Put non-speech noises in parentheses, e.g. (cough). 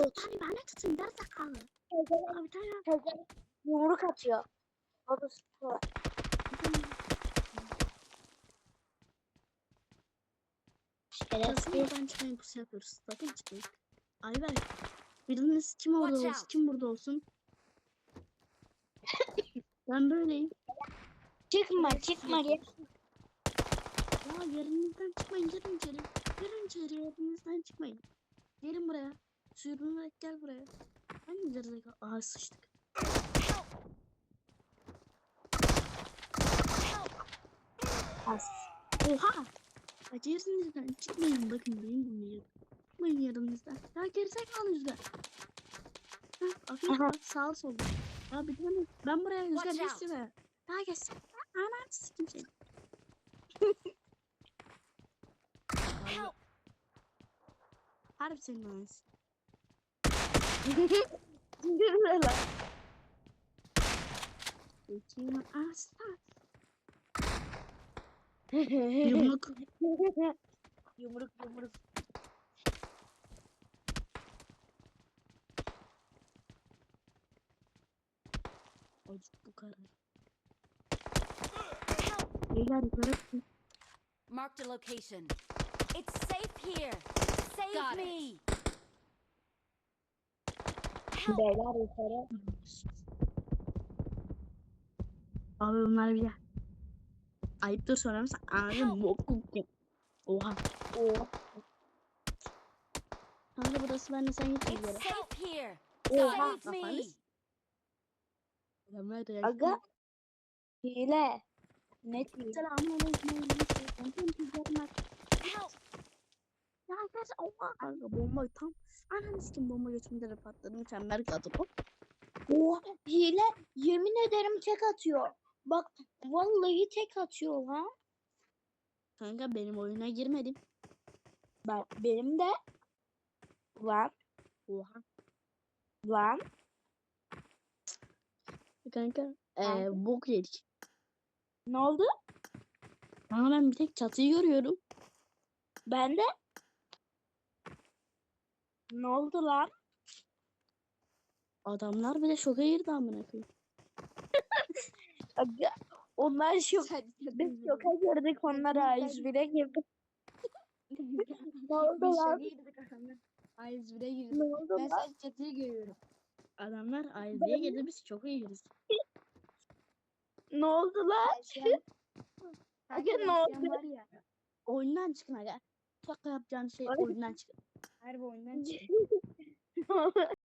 Abi ben de tutayım ders sakalı. Abi bir tane Tezgah yumruk atıyor. Orası var. Sakın Şerefsiz. buradan çıkmayın pusu yapıyoruz. Sakın çıkmayın. Ayber. Biriniz kim orada Watch olsun, out. kim burada olsun. ben böyleyim. Çıkma çıkma. Ya yerinizden çıkmayın. Girin içeri. Girin içeri. Yerinizden çıkmayın. Gelin buraya. Sürünerek gel buraya. Hangi gerizekalı? Aa sıçtık. As. Oha! Bak yerinizden çıkmayın. Bakın benim dinleyin. Çıkmayın yerinizden. Ya gerizekalı yüzden. Hah, afiyet Aha. olsun. Sağ ol sol. Ya bir tane ben buraya out. geçsene. Daha geçsin. Anan sikim seni. Harbi senin anasın. Gülme lan. Geçeyim. Aslan. Yumruk. yumruk yumruk. Acık bu kadar. Beyler yukarı. Marked a location. It's safe here. Save Got me. Beyler yukarı. Abi bunlar bir Ayıptır söylemezsen ağzım bokum. Oha. Oo. Kanka burası ben de sen git bir yere. Oha. Aga. Hile. Net hile. Selamünaleyküm. Help! Ya arkadaşlar oha kanka bomba tam ananı sikim bomba götümde de patladı mükemmel kadro. Oha. Hile. Yemin ederim tek atıyor. Bak vallahi tek atıyor lan. Kanka benim oyuna girmedim. Ben, benim de lan Oha. lan. Kanka Kanka. bok yedik. Ne oldu? Ama ben bir tek çatıyı görüyorum. Ben de. Ne oldu lan? Adamlar bile şoka girdi amına koyayım. (laughs) Aga, onlar şok. Biz şoka girdik onlara A101'e girdik. ne oldu lan? Ayız bire girdi. Ne oldu Ben lan? sadece çatıyı görüyorum. Adamlar aileye girdi biz şoka girdik. Ne oldu lan? Aga ne oldu? Oyundan çıkın aga. Şaka yapacağın şey oyundan çıkın. Harbi oyundan (laughs) çıktı. (laughs)